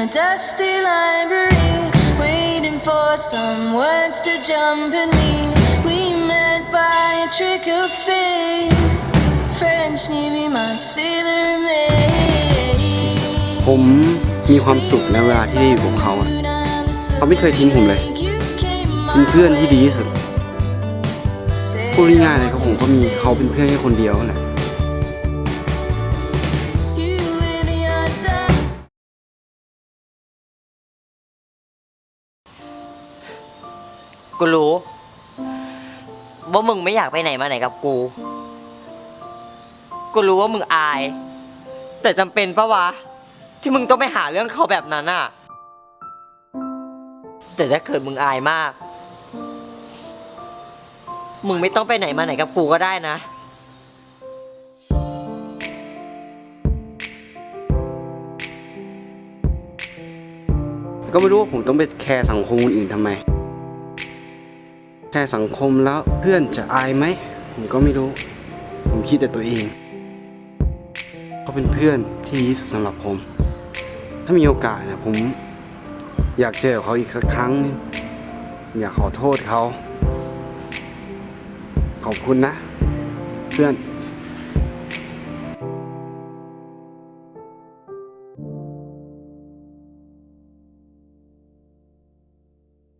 a dusty library, waiting for some words to jump at me. We met by a trick of fate. French Navy, my sailor maid. ผมมีความสุขในเวลาที่ได้อยู่กับเขาอะเขาไม่เคยทิ้งผมเลย เป็นเพื่อนที่ดีที่สุดพูดง่ายๆเลยครับผมก็มีเขาเป็นเพื่อนแค่คนเดียวแหละ กูรู้ว่ามึงไม่อยากไปไหนมาไหนกับกู กูรู้ว่ามึงอาย แต่จำเป็นปะวะ ที่มึงต้องไปหาเรื่องเขาแบบนั้นอะแต่ถ้าเกิดมึงอายมาก มึงไม่ต้องไปไหนมาไหนกับกูก็ได้นะ ก็ไม่รู้ว่าผมต้องไปแคร์สังคมคนอื่นทำไม แค่สังคมแล้วเพื่อนจะอายไหม ผมก็ไม่รู้ ผมคิดแต่ตัวเอง เขาเป็นเพื่อนที่ดีที่สุดสำหรับผม ถ้ามีโอกาสนะผมอยากเจอเขาอีกสักครั้ง อยากขอโทษเขา ขอบคุณนะ เพื่อน